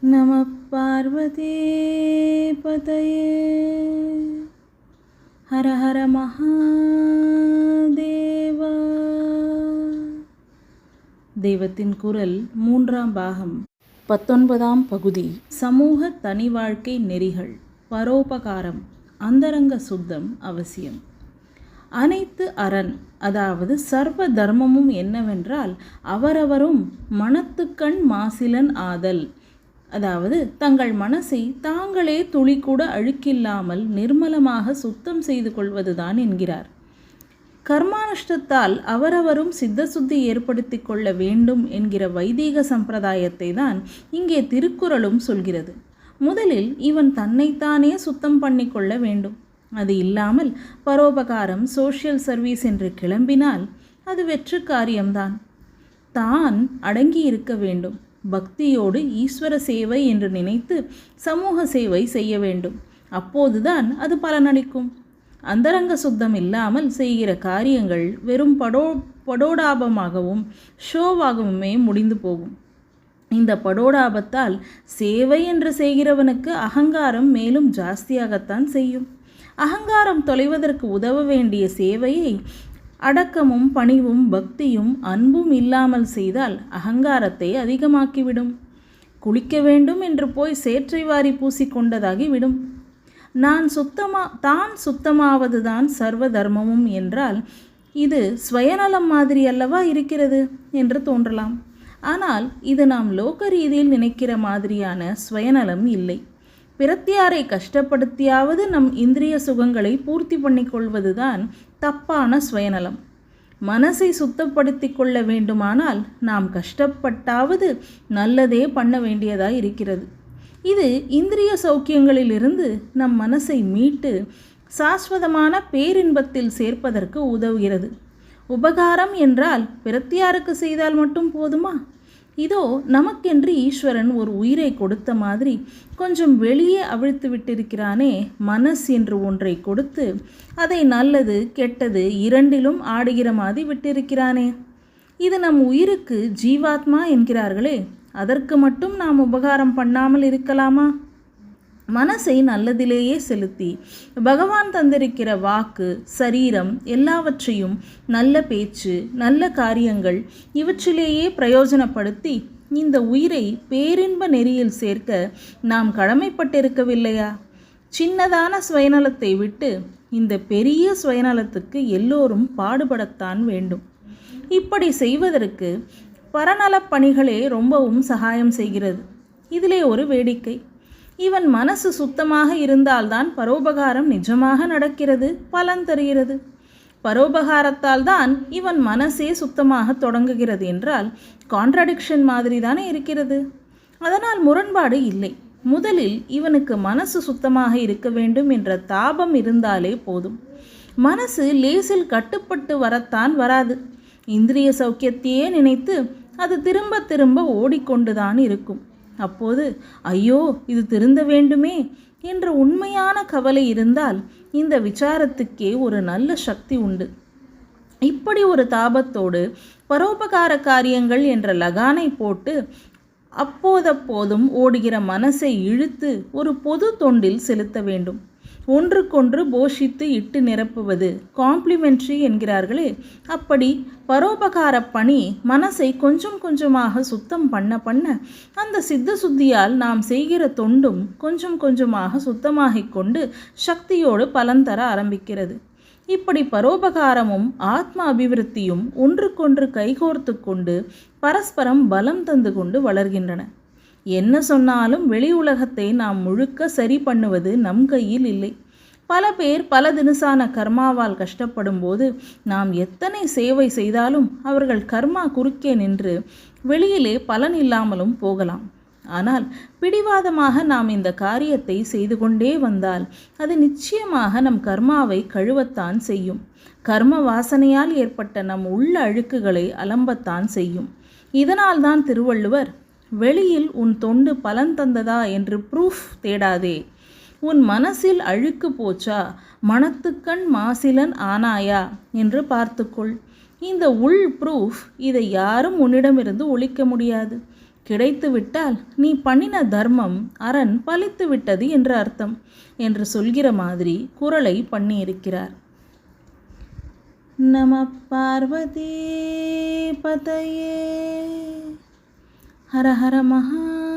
நம பார்வதி பதையே ஹர ஹர மகாதேவா தெய்வத்தின் குரல் மூன்றாம் பாகம். பத்தொன்பதாம் பகுதி. சமூக தனி வாழ்க்கை நெறிகள். பரோபகாரம். அந்தரங்க சுத்தம் அவசியம். அனைத்து அரண் அதாவது சர்வ தர்மமும் என்னவென்றால் அவரவரும் மனத்துக்கண் மாசிலன் ஆதல். அதாவது தங்கள் மனசை தாங்களே துளி கூட அழுக்கில்லாமல் நிர்மலமாக சுத்தம் செய்து கொள்வதுதான் என்கிறார். கர்மானுஷ்டத்தால் அவரவரும் சித்த சுத்தி ஏற்படுத்தி கொள்ள வேண்டும் என்கிற வைதீக சம்பிரதாயத்தை தான் இங்கே திருக்குறளும் சொல்கிறது. முதலில் இவன் தன்னைத்தானே சுத்தம் பண்ணிக்கொள்ள வேண்டும். அது இல்லாமல் பரோபகாரம் சோஷியல் சர்வீஸ் என்று கிளம்பினால் அது வெற்று காரியம்தான். தான் அடங்கி இருக்க வேண்டும். பக்தியோடு ஈஸ்வர சேவை என்று நினைத்து சமூக சேவை செய்ய வேண்டும். அப்போதுதான் அது பலனளிக்கும். அந்தரங்க சுத்தம் இல்லாமல் செய்கிற காரியங்கள் வெறும் படோ படோடாபமாகவும் ஷோவாகவுமே முடிந்து போகும். இந்த படோடாபத்தால் சேவை என்று செய்கிறவனுக்கு அகங்காரம் மேலும் ஜாஸ்தியாகத்தான் செய்யும். அகங்காரம் தொலைவதற்கு உதவ வேண்டிய சேவையை அடக்கமும் பணிவும் பக்தியும் அன்பும் இல்லாமல் செய்தால் அகங்காரத்தை அதிகமாக்கிவிடும். குளிக்க வேண்டும் என்று போய் சேற்றை வாரி பூசிக்கொண்டதாகி கொண்டதாகிவிடும் நான் சுத்தமா தான் சுத்தமாவதுதான் சர்வ தர்மமும் என்றால் இது ஸ்வயநலம் மாதிரி அல்லவா இருக்கிறது என்று தோன்றலாம். ஆனால் இது நாம் லோக ரீதியில் நினைக்கிற மாதிரியான ஸ்வயநலம் இல்லை. பிரத்தியாரை கஷ்டப்படுத்தியாவது நம் இந்திரிய சுகங்களை பூர்த்தி பண்ணிக்கொள்வதுதான் தப்பான சுயநலம். மனசை சுத்தப்படுத்தி கொள்ள வேண்டுமானால் நாம் கஷ்டப்பட்டாவது நல்லதே பண்ண வேண்டியதாக இருக்கிறது. இது இந்திரிய சௌக்கியங்களிலிருந்து நம் மனசை மீட்டு சாஸ்வதமான பேரின்பத்தில் சேர்ப்பதற்கு உதவுகிறது. உபகாரம் என்றால் பிரத்தியாருக்கு செய்தால் மட்டும் போதுமா? இதோ நமக்கென்று ஈஸ்வரன் ஒரு உயிரை கொடுத்த மாதிரி கொஞ்சம் வெளியே அவிழ்த்து விட்டிருக்கிறானே மனஸ் என்று ஒன்றை கொடுத்து அதை நல்லது கெட்டது இரண்டிலும் ஆடுகிற மாதிரி விட்டிருக்கிறானே. இது நம் உயிருக்கு ஜீவாத்மா என்கிறார்களே அதற்கு மட்டும் நாம் உபகாரம் பண்ணாமல் இருக்கலாமா? மனசை நல்லதிலேயே செலுத்தி பகவான் தந்திருக்கிற வாக்கு சரீரம் எல்லாவற்றையும் நல்ல பேச்சு நல்ல காரியங்கள் இவற்றிலேயே பிரயோஜனப்படுத்தி இந்த உயிரை பேரின்ப நெறியில் சேர்க்க நாம் கடமைப்பட்டிருக்கவில்லையா? சின்னதான சுயநலத்தை விட்டு இந்த பெரிய சுயநலத்துக்கு எல்லோரும் பாடுபடத்தான் வேண்டும். இப்படி செய்வதற்கு பரநலப் பணிகளே ரொம்பவும் சகாயம் செய்கிறது. இதிலே ஒரு வேடிக்கை. இவன் மனசு சுத்தமாக இருந்தால்தான் பரோபகாரம் நிஜமாக நடக்கிறது பலன் தருகிறது. பரோபகாரத்தால் தான் இவன் மனசே சுத்தமாக தொடங்குகிறது என்றால் கான்ட்ரடிக்ஷன் மாதிரி தானே இருக்கிறது. அதனால் முரண்பாடு இல்லை. முதலில் இவனுக்கு மனசு சுத்தமாக இருக்க வேண்டும் என்ற தாபம் இருந்தாலே போதும். மனசு லேசில் கட்டுப்பட்டு வரத்தான் வராது. இந்திரிய சௌக்கியத்தையே நினைத்து அது திரும்ப திரும்ப ஓடிக்கொண்டுதான் இருக்கும். அப்போது ஐயோ இது திருந்த வேண்டுமே என்ற உண்மையான கவலை இருந்தால் இந்த விசாரத்துக்கே ஒரு நல்ல சக்தி உண்டு. இப்படி ஒரு தாபத்தோடு பரோபகார காரியங்கள் என்ற லகானை போட்டு அப்போதப்போதும் ஓடுகிற மனசை இழுத்து ஒரு பொது தொண்டில் செலுத்த வேண்டும். ஒன்றுக்கொன்று போஷித்து இட்டு நிரப்புவது. காம்ப்ளிமெண்ட்ரி என்கிறார்களே. அப்படி பரோபகார பணி மனசை கொஞ்சம் கொஞ்சமாக சுத்தம் பண்ண பண்ண அந்த சித்த சுத்தியால் நாம் செய்கிற தொண்டும் கொஞ்சம் கொஞ்சமாக சுத்தமாகிக் கொண்டு சக்தியோடு பலன் தர ஆரம்பிக்கிறது. இப்படி பரோபகாரமும் ஆத்ம அபிவிருத்தியும் ஒன்றுக்கொன்று கைகோர்த்து கொண்டு பரஸ்பரம் பலம் தந்து கொண்டு வளர்கின்றன. என்ன சொன்னாலும் வெளி உலகத்தை நாம் முழுக்க சரி பண்ணுவது நம் கையில் இல்லை. பல பேர் பல தினுசான கர்மாவால் கஷ்டப்படும் போது நாம் எத்தனை சேவை செய்தாலும் அவர்கள் கர்மா குறுக்கே நின்று வெளியிலே பலன் இல்லாமலும் போகலாம். ஆனால் பிடிவாதமாக நாம் இந்த காரியத்தை செய்து கொண்டே வந்தால் அது நிச்சயமாக நம் கர்மாவை கழுவத்தான் செய்யும். கர்ம வாசனையால் ஏற்பட்ட நம் உள்ள அழுக்குகளை அலம்பத்தான் செய்யும். இதனால்தான் திருவள்ளுவர் வெளியில் உன் தொண்டு பலன் தந்ததா என்று ப்ரூஃப் தேடாதே. உன் மனசில் அழுக்கு போச்சா? மனத்துக்கண் மாசிலன் ஆனாயா? என்று பார்த்துக்கொள். இந்த உள் ப்ரூஃப் இதை யாரும் உன்னிடமிருந்து ஒழிக்க முடியாது. கிடைத்து விட்டால் நீ பண்ணின தர்மம் அரண் பலித்து விட்டது என்று அர்த்தம் என்று சொல்கிற மாதிரி குரலை பண்ணியிருக்கிறார். நம பார்வதி பதையே ஹர ஹர மகா